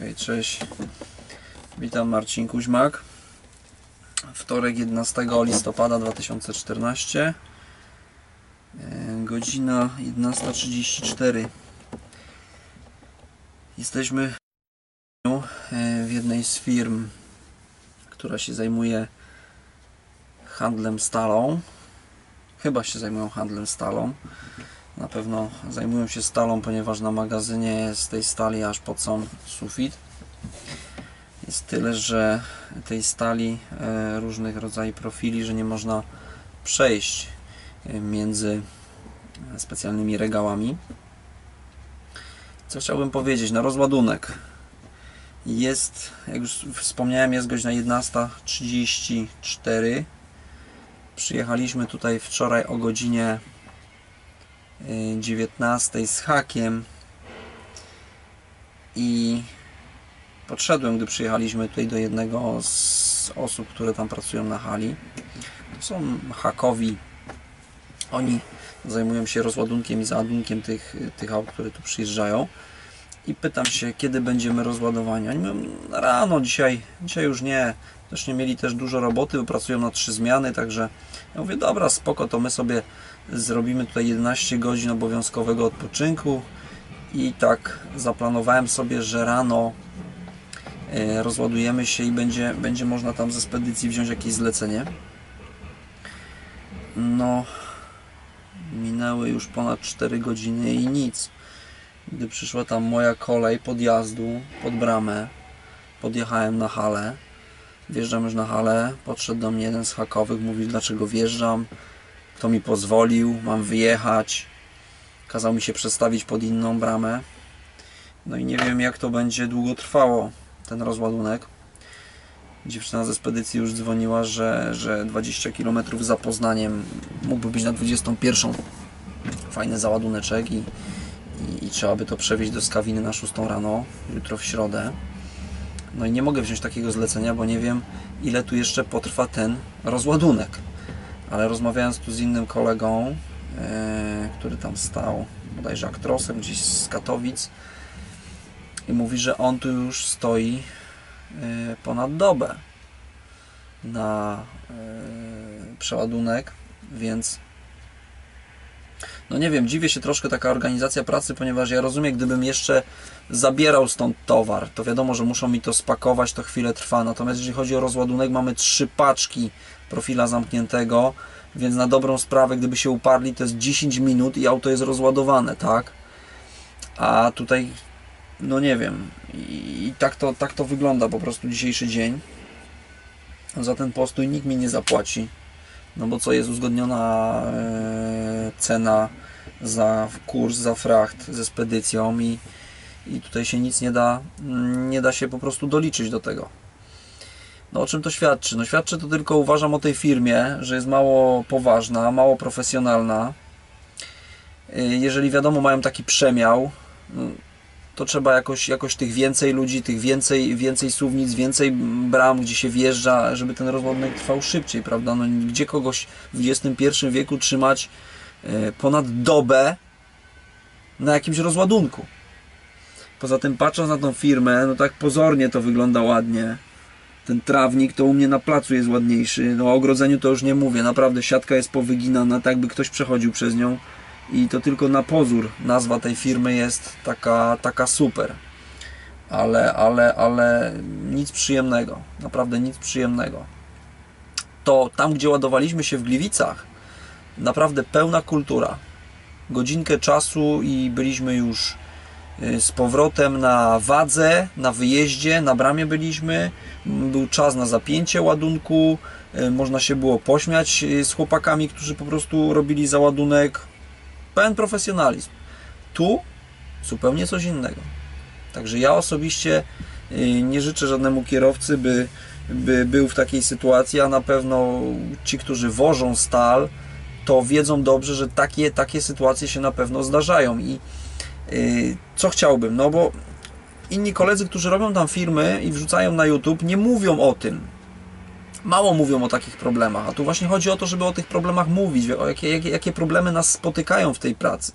Okej, cześć. Witam Marcin Kuźmak. Wtorek 11 listopada 2014. E, Godzina 11.34. Jesteśmy e, w jednej z firm, która się zajmuje handlem stalą. Chyba się zajmują handlem stalą. Na pewno zajmują się stalą, ponieważ na magazynie jest tej stali aż pod sam sufit. Jest tyle, że tej stali e, różnych rodzajów profili, że nie można przejść e, między specjalnymi regałami. Co chciałbym powiedzieć? Na rozładunek jest, jak już wspomniałem, jest godzina 11.34. Przyjechaliśmy tutaj wczoraj o godzinie 19 z hakiem i podszedłem, gdy przyjechaliśmy tutaj do jednego z osób, które tam pracują na hali. To są hakowi. Oni zajmują się rozładunkiem i załadunkiem tych, tych aut, które tu przyjeżdżają. I pytam się, kiedy będziemy rozładowani. Oni mówią, rano, dzisiaj, dzisiaj już nie. Też nie mieli też dużo roboty, bo pracują na trzy zmiany, także ja mówię, dobra, spoko, to my sobie zrobimy tutaj 11 godzin obowiązkowego odpoczynku i tak zaplanowałem sobie, że rano e, rozładujemy się i będzie, będzie można tam ze spedycji wziąć jakieś zlecenie. No, minęły już ponad 4 godziny i nic. Gdy przyszła tam moja kolej podjazdu pod bramę, podjechałem na halę. Wjeżdżam już na halę, podszedł do mnie jeden z hakowych, mówi dlaczego wjeżdżam, kto mi pozwolił, mam wyjechać. Kazał mi się przestawić pod inną bramę. No i nie wiem jak to będzie długo trwało, ten rozładunek. Dziewczyna ze spedycji już dzwoniła, że, że 20 km za Poznaniem mógłby być na 21. Fajny załaduneczek i, i, trzeba by to przewieźć do Skawiny na 6 rano, jutro w środę. No i nie mogę wziąć takiego zlecenia, bo nie wiem ile tu jeszcze potrwa ten rozładunek. Ale rozmawiając tu z innym kolegą, yy, który tam stał, bodajże aktrosem gdzieś z Katowic i mówi, że on tu już stoi yy, ponad dobę na yy, przeładunek, więc no nie wiem, dziwię się troszkę taka organizacja pracy, ponieważ ja rozumiem, gdybym jeszcze zabierał stąd towar, to wiadomo, że muszą mi to spakować, to chwilę trwa. Natomiast jeżeli chodzi o rozładunek, mamy trzy paczki profila zamkniętego, więc na dobrą sprawę, gdyby się uparli, to jest 10 minut i auto jest rozładowane, tak? A tutaj, no nie wiem, i, tak, to, tak to wygląda po prostu dzisiejszy dzień. Za ten postój nikt mi nie zapłaci, no bo co jest uzgodniona e, cena za kurs, za fracht ze spedycją i, i tutaj się nic nie da, nie da się po prostu doliczyć do tego. No o czym to świadczy? No świadczy to tylko uważam o tej firmie, że jest mało poważna, mało profesjonalna. Y, jeżeli wiadomo mają taki przemiał, to trzeba jakoś, jakoś tych więcej ludzi, tych więcej, więcej suwnic, więcej bram, gdzie się wjeżdża, żeby ten rozładunek trwał szybciej, prawda? No, gdzie kogoś w XXI wieku trzymać y, ponad dobę na jakimś rozładunku? Poza tym patrząc na tą firmę, no tak pozornie to wygląda ładnie. Ten trawnik to u mnie na placu jest ładniejszy. No o ogrodzeniu to już nie mówię. Naprawdę siatka jest powyginana, tak by ktoś przechodził przez nią. I to tylko na pozór nazwa tej firmy jest taka, taka super. Ale, ale, ale nic przyjemnego. Naprawdę nic przyjemnego. To tam, gdzie ładowaliśmy się w Gliwicach, naprawdę pełna kultura. Godzinkę czasu i byliśmy już Y, z powrotem na wadze, na wyjeździe, na bramie byliśmy. Był czas na zapięcie ładunku. Y, można się było pośmiać y, z chłopakami, którzy po prostu robili załadunek. Pełen profesjonalizm. Tu zupełnie coś innego. Także ja osobiście nie życzę żadnemu kierowcy, by, by był w takiej sytuacji, a na pewno ci, którzy wożą stal, to wiedzą dobrze, że takie, takie sytuacje się na pewno zdarzają i Y, co chciałbym? No bo inni koledzy, którzy robią tam firmy i wrzucają na YouTube, nie mówią o tym. Mało mówią o takich problemach, a tu właśnie chodzi o to, żeby o tych problemach mówić, o jakie, jakie, jakie problemy nas spotykają w tej pracy.